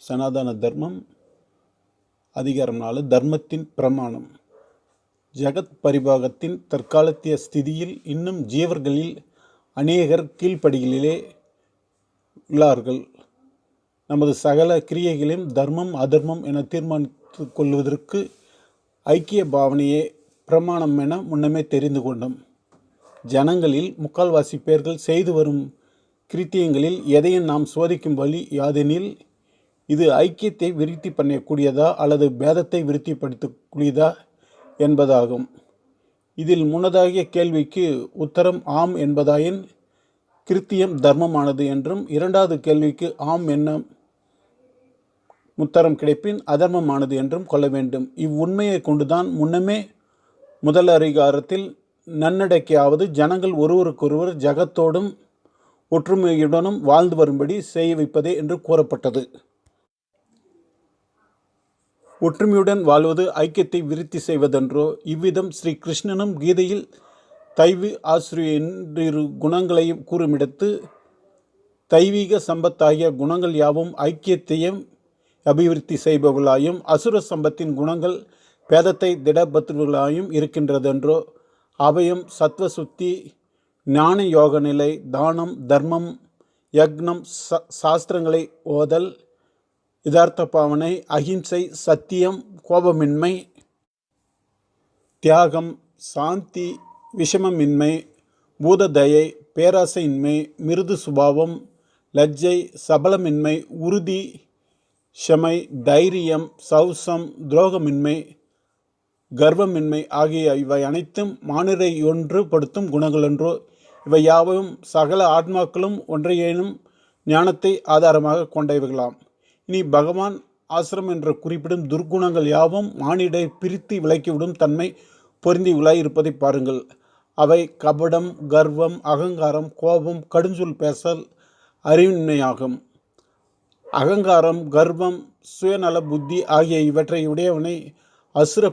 சனாதன தர்மம் அதிகாரம் நாலு தர்மத்தின் பிரமாணம். ஜகத் பரிபாகத்தின் தற்காலத்திய ஸ்திதியில் இன்னும் ஜீவர்களில் அநேகர் கீழ்ப்படிகளிலே உள்ளார்கள். நமது சகல கிரியைகளையும் தர்மம் அதர்மம் என தீர்மானித்து கொள்வதற்கு ஐக்கிய பாவனையே பிரமாணம் என முன்னமே தெரிந்து கொண்டோம். ஜனங்களில் முக்கால்வாசி பேர்கள் செய்து வரும் கிருத்தியங்களில் எதையும் நாம் சோதிக்கும் வழி யாதெனில் இது ஐக்கியத்தை விருத்தி பண்ணக்கூடியதா அல்லது பேதத்தை விருத்திப்படுத்தக்கூடியதா என்பதாகும். இதில் முன்னதாகிய கேள்விக்கு உத்தரம் ஆம் என்பதாயின் கிருத்தியம் தர்மமானது என்றும் இரண்டாவது கேள்விக்கு ஆம் என்ன உத்தரம் கிடைப்பின் அதர்மமானது என்றும் கொள்ள வேண்டும். இவ்வுண்மையை கொண்டுதான் முன்னமே முதல் அதிகாரத்தில் நன்னடக்கையாவது ஜனங்கள் ஒருவருக்கொருவர் ஜகத்தோடும் ஒற்றுமையுடனும் வாழ்ந்து வரும்படி செய்ய வைப்பதே என்று கூறப்பட்டது. ஒற்றுமையுடன் வாழ்வது ஐக்கியத்தை விருத்தி செய்வதென்றோ இவ்விதம் ஸ்ரீ கிருஷ்ணனும் கீதையில் தைவி ஆசிரிய என்றிரு குணங்களையும் கூறுமிடத்து தெய்வீக சம்பத்தாகிய குணங்கள் யாவும் ஐக்கியத்தையும் அபிவிருத்தி செய்பவர்களாயும் அசுர சம்பத்தின் குணங்கள் பேதத்தை திடபத்துவர்களாயும் இருக்கின்றதென்றோ அவையும் சத்வசுத்தி ஞான யோக நிலை தானம் தர்மம் யக்னம் ச சாஸ்திரங்களை ஓதல் யதார்த்த பாவனை அகிம்சை சத்தியம் கோபமின்மை தியாகம் சாந்தி விஷமமின்மை பூததயை பேராசையின்மை மிருது சுபாவம் லஜ்ஜை சபலமின்மை உறுதி ஷமை தைரியம் சௌசம் துரோகமின்மை கர்வமின்மை ஆகிய இவை அனைத்தும் மானிரை ஒன்றுபடுத்தும் குணங்களென்றோ இவை யாவும் சகல ஆத்மாக்களும் ஒன்றையேனும் ஞானத்தை ஆதாரமாக கொண்டவைகளாம். இனி பகவான் ஆசிரம் என்று குறிப்பிடும் துர்க்குணங்கள் யாவும் மானிடை பிரித்து விலக்கிவிடும் தன்மை பொருந்தி இருப்பதை பாருங்கள். அவை கபடம் கர்வம் அகங்காரம் கோபம் கடுஞ்சொல் பேசல் அறிவின்மையாகும். அகங்காரம் கர்வம் சுயநல புத்தி ஆகிய இவற்றை உடையவனை அசுர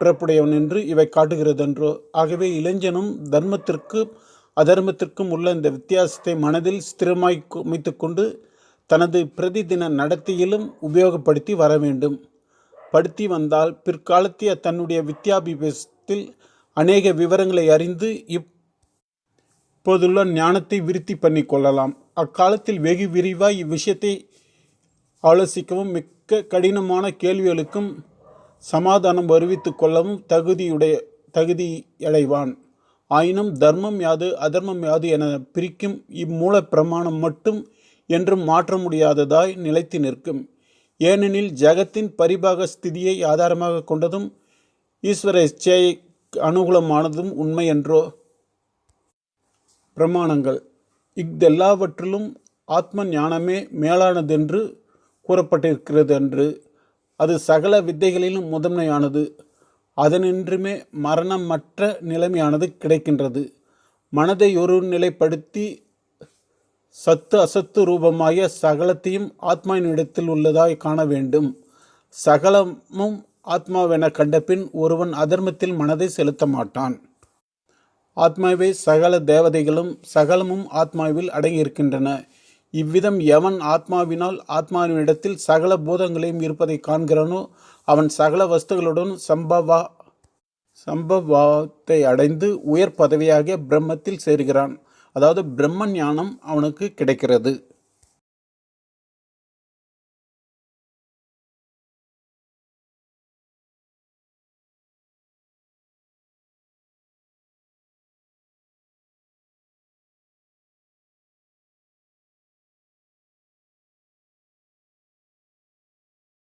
பிறப்புடையவன் என்று இவை காட்டுகிறதென்றோ ஆகவே இளைஞனும் தர்மத்திற்கும் அதர்மத்திற்கும் உள்ள இந்த வித்தியாசத்தை மனதில் ஸ்திரமாய் அமைத்துக்கொண்டு தனது பிரதிதின நடத்தையிலும் உபயோகப்படுத்தி வர வேண்டும். படுத்தி வந்தால் பிற்காலத்திய தன்னுடைய வித்யாபிபேசத்தில் அநேக விவரங்களை அறிந்து இப் இப்போதுள்ள ஞானத்தை விருத்தி பண்ணி கொள்ளலாம். அக்காலத்தில் வெகு விரிவாய் இவ்விஷயத்தை ஆலோசிக்கவும் மிக்க கடினமான கேள்விகளுக்கும் சமாதானம் வருவித்து கொள்ளவும் தகுதியுடைய தகுதியடைவான். ஆயினும் தர்மம் யாது அதர்மம் யாது என பிரிக்கும் இம்மூல பிரமாணம் மட்டும் என்றும் மாற்ற முடியாததாய் நிலைத்து நிற்கும். ஏனெனில் ஜகத்தின் பரிபாக ஸ்திதியை ஆதாரமாக கொண்டதும் ஈஸ்வர இச்சையை அனுகூலமானதும் உண்மை என்றோ பிரமாணங்கள். இஃதெல்லாவற்றிலும் ஆத்ம ஞானமே மேலானதென்று கூறப்பட்டிருக்கிறது என்று அது சகல வித்தைகளிலும் முதன்மையானது. அதனின்றுமே மரணமற்ற நிலைமையானது கிடைக்கின்றது. மனதை ஒரு நிலைப்படுத்தி சத்து அசத்து ரூபமாகிய சகலத்தையும் ஆத்மாவினிடத்தில் உள்ளதாய் காண வேண்டும். சகலமும் ஆத்மாவென கண்டபின் ஒருவன் அதர்மத்தில் மனதை செலுத்த மாட்டான். ஆத்மாவே சகல தேவதைகளும் சகலமும் ஆத்மாவில் அடங்கியிருக்கின்றன. இவ்விதம் எவன் ஆத்மாவினால் ஆத்மாவினிடத்தில் சகல பூதங்களையும் இருப்பதை காண்கிறானோ அவன் சகல வஸ்துகளுடன் சம்பவா சம்பவத்தை அடைந்து உயர் பதவியாக பிரம்மத்தில் சேர்கிறான். அதாவது பிரம்ம ஞானம் அவனுக்கு கிடைக்கிறது.